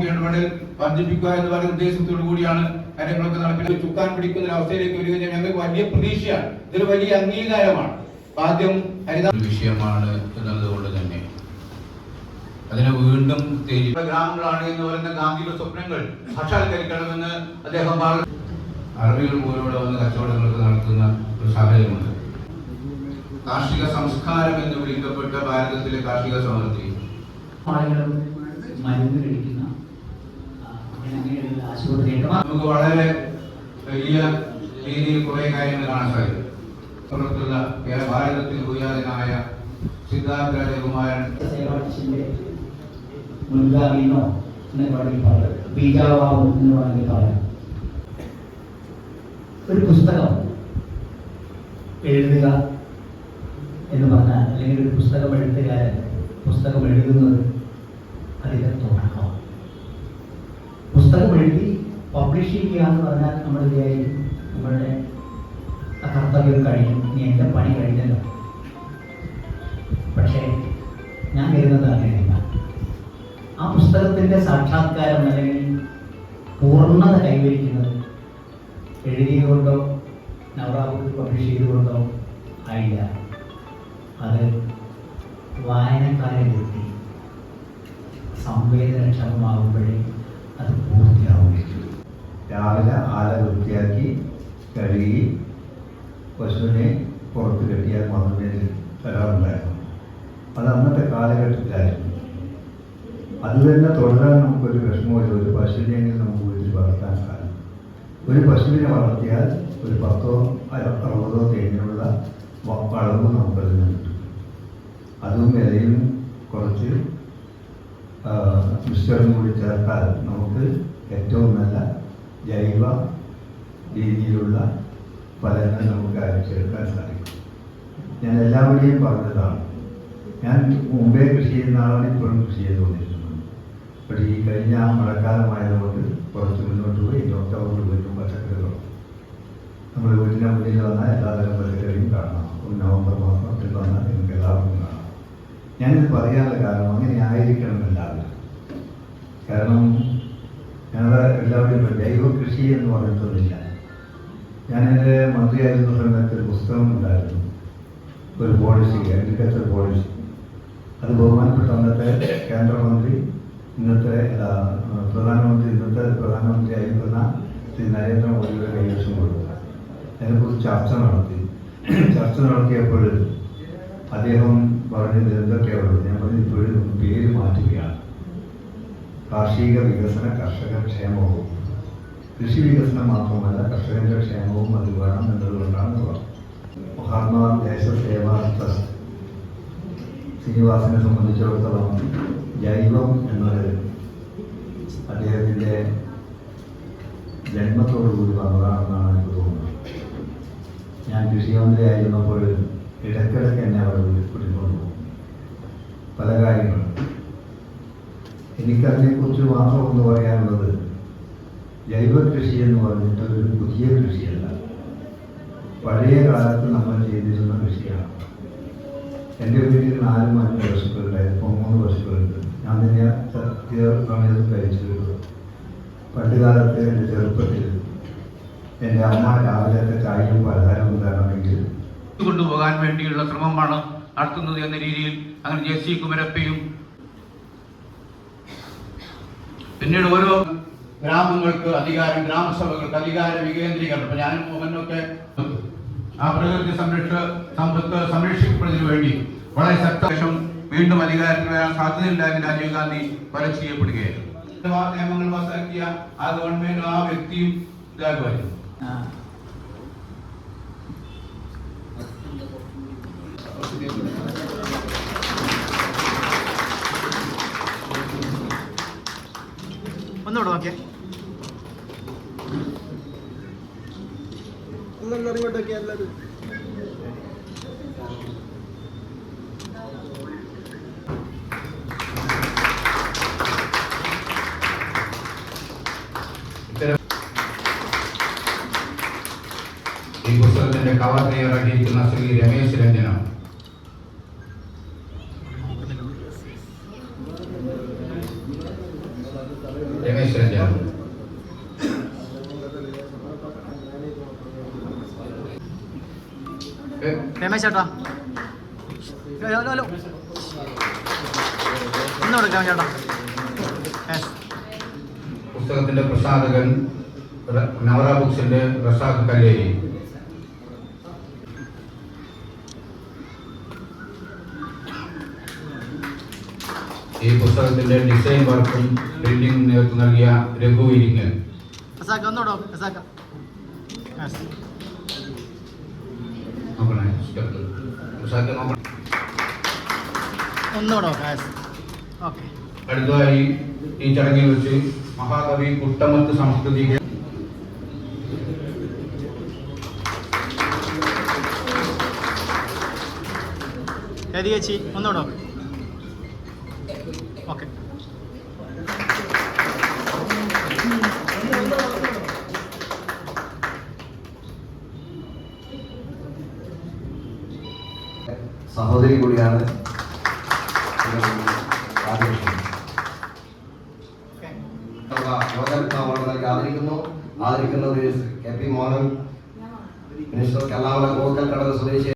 ഇടപെടൽ വർദ്ധിപ്പിക്കുക എന്ന് പറയുന്ന ഉദ്ദേശത്തോടു കൂടിയാണ് കാര്യങ്ങളൊക്കെ നടക്കുന്നത്. ചുക്കാൻ പിടിക്കുന്ന ഒരു അവസ്ഥയിലേക്ക് വരിക ഞങ്ങൾക്ക് വലിയ പ്രതീക്ഷയാണ്. ഇതൊരു വലിയ അംഗീകാരമാണ്. ആദ്യം ഹരിത വിഷയമാണ് എന്നുള്ളത് തന്നെ. അതിനെ വീണ്ടും ഗ്രാമങ്ങളാണ് എന്ന് പറയുന്ന ഗാന്ധിയുടെ സ്വപ്നങ്ങൾ സാക്ഷാത്കരിക്കണമെന്ന് അദ്ദേഹം പറഞ്ഞു. അറബികൾ പോലുള്ള വന്ന് കച്ചവടങ്ങളൊക്കെ നടത്തുന്ന ഒരു സാഹചര്യമുണ്ട്. കാർഷിക സംസ്കാരം എന്ന് വിളിക്കപ്പെട്ട ഭാരതത്തിലെ കാർഷിക സമൃദ്ധി. ആളുകളും മരുന്ന് കഴിക്കുന്ന ആ, അങ്ങനെ അങ്ങനെയുള്ള ആശുപത്രിയുടെ നമുക്ക് വളരെ വലിയ രീതിയിൽ കുറെ കാര്യങ്ങൾ കാണാൻ സാധിക്കും. പുറത്തുള്ള ഭാരതത്തിൽ ഭൂയാതനായ സിദ്ധാർത്ഥ രാജകുമാരൻ മുൻഗാമിന്നോ എന്ന് വേണമെങ്കിൽ പറയാം. ബീജാവാവും എന്ന് വേണമെങ്കിൽ പറയാം. ഒരു പുസ്തകം എഴുതുക എന്ന് പറഞ്ഞാൽ അല്ലെങ്കിൽ ഒരു പുസ്തകം എഴുത്തുകാരൻ പുസ്തകം എഴുതുന്നത് അതിന്റെ പുസ്തകം എഴുതി പബ്ലിഷ് ചെയ്യുക എന്ന് പറഞ്ഞാൽ നമ്മൾ വിചാരിക്കും നമ്മളുടെ കർത്തവ്യം കഴിഞ്ഞു ഇനി എന്റെ പണി കഴിഞ്ഞല്ലോ. പക്ഷേ ഞാൻ കരുതുന്നത് അങ്ങനെയല്ല. ആ പുസ്തകത്തിന്റെ സാക്ഷാത്കാരം അല്ലെങ്കിൽ പൂർണത കൈവരിക്കുന്നത് എഴുതിയതുകൊണ്ടോ നവറാബുക്ക് പബ്ലിഷ് ചെയ്തുകൊണ്ടോ ആയില്ല. അത് വായനക്കാരെ എത്തി സംവേദനക്ഷമമാകുമ്പോഴേ അത് പൂർത്തിയാവുകയുള്ളൂ. രാവിലെ ആല വൃത്തിയാക്കി കഴുകി പശുവിനെ പുറത്ത് കെട്ടിയാൽ മാത്രമേ തരാറുണ്ടായിരുന്നു. അത് അന്നത്തെ കാലഘട്ടത്തിലായിരുന്നു. അത് തന്നെ തുടരാൻ നമുക്കൊരു വിഷമമില്ല ഒരു പശുവിനെങ്കിലും നമുക്ക് വീട്ടിൽ വളർത്താൻ സാധിക്കും. ഒരു പശുവിനെ വളർത്തിയാൽ ഒരു പത്തോ അറുപതോ തേങ്ങിനുള്ള വളവ് നമുക്കതിൽ നിന്ന് കിട്ടും. അതും വിലയും കുറച്ച് മിശ്രം കൂടി ചേർത്താൽ നമുക്ക് ഏറ്റവും നല്ല ജൈവ രീതിയിലുള്ള ഫലങ്ങൾ നമുക്ക് അയച്ചെടുക്കാൻ സാധിക്കും. ഞാൻ എല്ലാവരെയും പറഞ്ഞതാണ്. ഞാൻ മുമ്പേ കൃഷി ചെയ്യുന്ന ആളാണ് ഇപ്പോഴും കൃഷി ചെയ്തുകൊണ്ടിരിക്കുന്നത് പക്ഷേ ഈ കഴിഞ്ഞ മഴക്കാലമായതുകൊണ്ട് കുറച്ച് മുന്നോട്ട് പോയി ഒക്ടോബറിൽ വീണ്ടും പച്ചക്കറികളും നമ്മൾ വീട്ടിന്റെ മുന്നിൽ വന്നാൽ എല്ലാതരം പച്ചക്കറിയും കാണാം. നവംബർ മാസത്തിൽ വന്നാൽ നിങ്ങൾക്ക് എല്ലാവർക്കും കാണാം ഞാനിത് പറയാനുള്ള കാരണം അങ്ങനെ ആയിരിക്കണം എല്ലാവരും കാരണം ഞങ്ങളുടെ എല്ലാവരും ജൈവ കൃഷി എന്ന് പറഞ്ഞിട്ടൊന്നുമില്ല. ഞാനെന്റെ മന്ത്രിയായിരുന്ന സമയത്ത് ഒരു പുസ്തകം ഉണ്ടായിരുന്നു. ഒരു പോളിസി അഗ്രികൾച്ചർ പോളിസി അത് ബഹുമാനപ്പെട്ട അന്നത്തെ കേന്ദ്രമന്ത്രി ഇന്നത്തെ പ്രധാനമന്ത്രി ഇന്നത്തെ പ്രധാനമന്ത്രി ആയിരുന്ന ശ്രീ നരേന്ദ്രമോദിയുടെ കൈവശം കൊടുത്തു അതിനെക്കുറിച്ച് ചർച്ച നടത്തി. ചർച്ച നടത്തിയപ്പോൾ അദ്ദേഹം പറഞ്ഞത് എന്തൊക്കെയാണ് ഞാൻ പറഞ്ഞു ഇപ്പോഴും പേര് മാറ്റുകയാണ്. കാർഷിക വികസന കർഷക ക്ഷേമവും. കൃഷി വികസനം മാത്രമല്ല കർഷകന്റെ ക്ഷേമവും അത് വേണം എന്നതുകൊണ്ടാണ് മഹാത്മാ ദേശ സേവാ ട്രസ്റ്റ് ശ്രീനിവാസനെ സംബന്ധിച്ചിടത്തോളം ജൈവം എന്നത് അദ്ദേഹത്തിന്റെ ജന്മത്തോടുകൂടി വന്നതാണെന്നാണ് എനിക്ക് തോന്നുന്നത്. ഞാൻ കൃഷിമന്ത്രി ആയിരുന്നപ്പോൾ എനിക്കതിനെക്കുറിച്ച് മാത്രം ഒന്ന് പറയാനുള്ളത് ജൈവ കൃഷി എന്ന് പറഞ്ഞിട്ട് ഒരു പുതിയ കൃഷിയല്ല. പഴയ കാലത്ത് നമ്മൾ ചെയ്തിരുന്ന കൃഷിയാണ്. എന്റെ വീട്ടിൽ നാല് അഞ്ച് പശുക്കളുണ്ടായിരുന്നു ഇപ്പോൾ മൂന്ന് പശുക്കളുണ്ട് ഞാൻ തന്നെ സത്യ സമയത്ത് കഴിച്ചിട്ടുള്ളത് പണ്ട് കാലത്ത് എന്റെ ചെറുപ്പത്തിൽ എന്റെ അമ്മ രാവിലത്തെ ചായയും പലഹാരവും തരണമെങ്കിൽ കൊണ്ടുപോകാൻ വേണ്ടിയുള്ള ശ്രമമാണ് നടത്തുന്നത് എന്ന രീതിയിൽ അങ്ങനെ ജെ സി കുമരപ്പയും പിന്നീട് ഓരോ ഗ്രാമങ്ങൾക്ക് അധികാരം ഗ്രാമസഭകൾക്ക് അധികാര വികേന്ദ്രീകരണം. ഇപ്പൊ ഞാനും മോഹനൊക്കെ ആ പ്രകൃതി സംരക്ഷ സമ്പത്ത് സംരക്ഷിക്കപ്പെടുന്നതിന് വേണ്ടി വളരെ ശക്തം വീണ്ടും അധികാരത്തിൽ വരാൻ സാധ്യതയില്ല എന്ന് രാജീവ് ഗാന്ധി കൊല ചെയ്യപ്പെടുകയായിരുന്നു. ആ നിയമങ്ങൾ പാസാക്കിയ ആ ഗവൺമെന്റും ആ വ്യക്തിയും ഇതാകുമായിരുന്നു. ആ, ഒന്നുകൂടെ നോക്കിയേ. ഇങ്ങോട്ടൊക്കെ എല്ലാവരും ഈ പുസ്തകത്തിന്റെ കവർ തയ്യാറാക്കിയിരിക്കുന്ന ശ്രീ രമേശ് രഞ്ജനം. രമേശ്വരൻ ചേർന്നു രമേശ് ചേട്ടാ ഹലോ ഹലോ ഒന്ന് കൊടുക്കാം ചേട്ടാ പുസ്തകത്തിന്റെ പ്രസാധകൻ നവറ ബുക്സിന്റെ റസാഖ് കല്ലേരി ഈ പുസ്തകത്തിന്റെ ഡിസൈൻ വർക്കും പ്രിന്റിംഗ് നേതൃത്വം നൽകിയ രഘു ഇരിങ്ങൽ അടുത്തതായി ഈ ചടങ്ങിൽ വെച്ച് മഹാകവി കുട്ടമത്ത് സംസ്കൃതി ചേച്ചി ഒന്നോടോ സഹോദരി കൂടിയാണ്. ആദരിക്കുന്നു. ആദരിക്കുന്നത് K P Mohan minister Kallamala Kokkal Kadavu സ്വദേശി